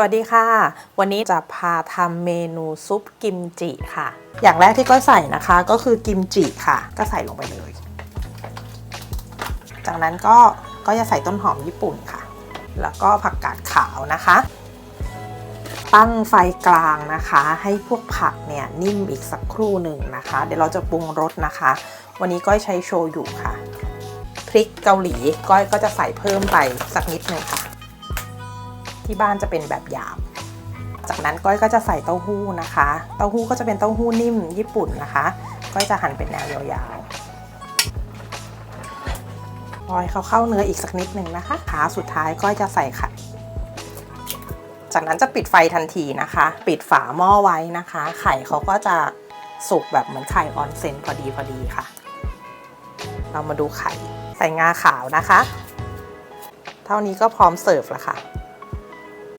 สวัสดีค่ะ วันนี้จะพาทำเมนูซุปกิมจิค่ะ อย่างแรกที่ก้อยใส่นะคะก็คือกิมจิค่ะ ก็ใส่ลงไปเลย จากนั้นก็ก็จะใส่ต้นหอมญี่ปุ่นค่ะ แล้วก็ผักกาดขาวนะคะ ตั้งไฟกลางนะคะ ให้พวกผักเนี่ยนิ่มอีกสักครู่หนึ่งนะคะ เดี๋ยวเราจะปรุงรสนะคะ วันนี้ก้อยใช้โชยุค่ะ พริกเกาหลีก้อยก็จะใส่เพิ่มไปสักนิดหนึ่งค่ะ ที่บ้านจะเป็นแบบหยาบ จากนั้นก้อยก็จะใส่เต้าหู้นะคะ เต้าหู้ก็จะเป็นเต้าหู้นิ่มญี่ปุ่นนะคะ ก้อยจะหั่นเป็นแนวยาวๆรอยเขาเข้าเนื้ออีกสักนิดหนึ่งนะคะขาสุดท้ายก้อยจะใส่ไข่จากนั้นจะปิดไฟทันทีนะคะ ปิดฝาหม้อไว้นะคะ ไข่เขาก็จะสุกแบบเหมือนไข่ออนเซนพอดีพอดีค่ะ เรามาดูไข่ ใส่งาขาวนะคะ เท่านี้ก็พร้อมเสิร์ฟแล้วค่ะ